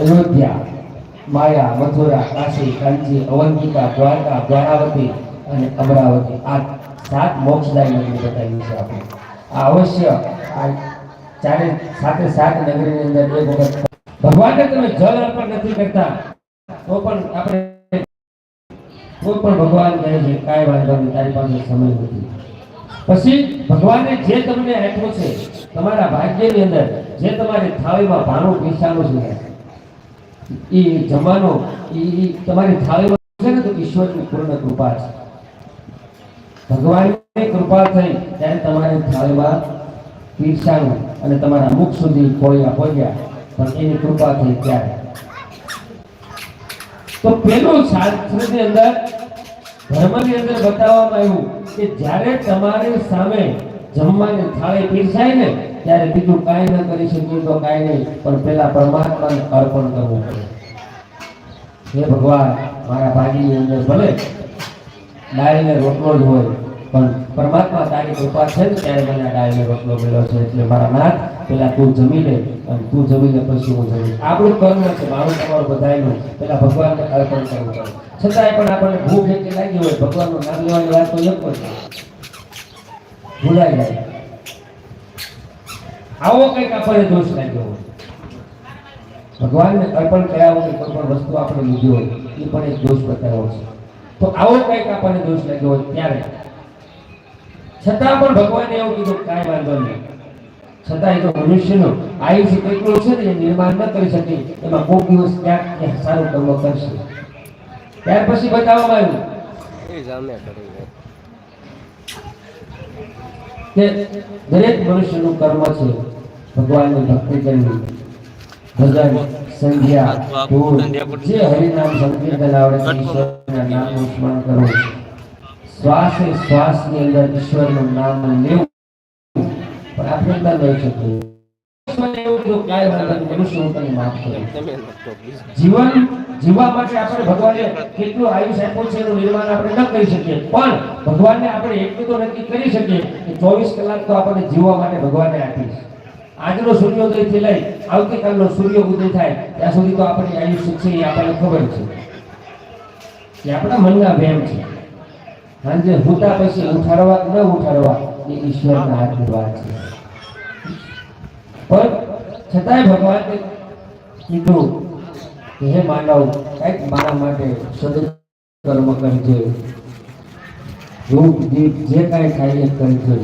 અયોધ્યા, માયા, મથુરા, કાશી, કાંચી અવંતિકા દ્વારકા, દ્વારાવતી અને અમરાવતી. આ સાત મોક્ષદાય નગરી બતાવી છે આપણે આ અવશ્ય આ ચારે સાતે સાત નગરીની અંદર એક વખત ભગવાનને તમે જળ અર્પણ નથી કરતા, તો પણ આપણે કોઈ પણ ભગવાન કહે છે, કાંઈ વાંધો નહીં, તારી પાસે સમય નથી. પછી ભગવાને જે તમને આપ્યો છે, તમારા ભાગ્યની અંદર, જે તમારી થાળીમાં ભાણું પીસાનું છે એ જમવાનો એ તમારી થાળીમાં છે ને તો ઈશ્વરની પૂર્ણ કૃપા છે. ભગવાનની કૃપા થઈ ત્યારે તમારી થાળીમાં પીરસાણું અને તમારા મુખ સુધી ખોળ્યા પહોંચ્યા પણ એની કૃપા થઈ ત્યારે. તો પેલું શાસ્ત્રની અંદર, ધર્મની અંદર બતાવવામાં આવ્યું કે જ્યારે તમારી સામે જમવાની થાળી પીરસાય ને, ત્યારે બીજું કાંઈ ન કરી શકીએ તો કાંઈ નહીં. પણ પેલા પરમાત્માને અર્પણ કરવું પડે. હે ભગવાન, મારા ભાગીની અંદર ભલે ડાળીને રોટલો જ હોય, પણ પરમાત્મા તારી કૃપા છે ને ત્યારે મને ડાળીને રોટલો મળ્યો છે. એટલે મારા નાથ, પેલા તું જમી લે અને તું જમી લે પછી હું જમી આપણું કર્મ છે, મારું તમારું બધાયનું. પેલા ભગવાનને અર્પણ કરવું પડે. છતાંય પણ આપણને ભૂખ એટલી લાગી હોય, ભગવાનનું નામ લેવાની વાત તો જ છે ભૂલાઈ જાય. આવો કંઈક આપણે દોષ હોય. ભગવાનને અર્પણ કર્યા હોય, કોઈ પણ વસ્તુ આપણે લીધી હોય, એ પણ એક દોષ બતાવ્યો છે. તો આવો કંઈક આપણને દોષ લાગ્યો હોય ત્યારે. છતાં પણ ભગવાને એવું કીધું, કાંઈ વાંધો નહીં. છતાં એ તો મનુષ્યનો આયુષ્ય કેટલું છે ને, એ નિર્માણ ન કરી શકે. એમાં કોઈક દિવસ ક્યાંક ક્યાંક સારું કર્મ કરશે. ત્યાર પછી બતાવવામાં આવ્યું. કે દરેક મનુષ્યનું કર્મ છે ભગવાનની ભક્તિ કરવી. ભજન સંધ્યા ધૂળ જે હરિનામ સંકીર્તન આવડે ઈશ્વરના નામનું સ્મરણ કરવું. શ્વાસે શ્વાસની અંદર ઈશ્વરનું નામ લેવું. પણ આપણે ન લઈ શકીએ ઈશ્વરે એવું કીધું, કાંઈ વાંધો મનુષ્ય હું તને માફ કરું તમે નતો બીજું. જીવન જીવવા માટે આપણે ભગવાને કેટલું આયુષ આપ્યું છે એનું નિર્માણ આપણે ન કરી શકીએ. પણ ભગવાનને આપણે એટલું તો નક્કી કરી શકીએ કે ચોવીસ કલાક તો આપણને જીવવા માટે ભગવાને આપી છે. આજનો સૂર્યોદયથી લઈ આવતીકાલનો સૂર્ય ઉદય થાય ત્યાં સુધી તો આપણી આયુષ્ય છે એ આપણને ખબર છે. કે આપણા મનના વહેમ છે. સાંજે હુતા પછી ઉઠાડવા ન ઉઠાડવા એ ઈશ્વરના હાથની વાત છે. પણ છતાંય ભગવાને કીધું કે હે માનવ કંઈક મારા માટે સદકર્મ કરજે. રૂપ દીપ જે કાંઈ થાય એ કરજે.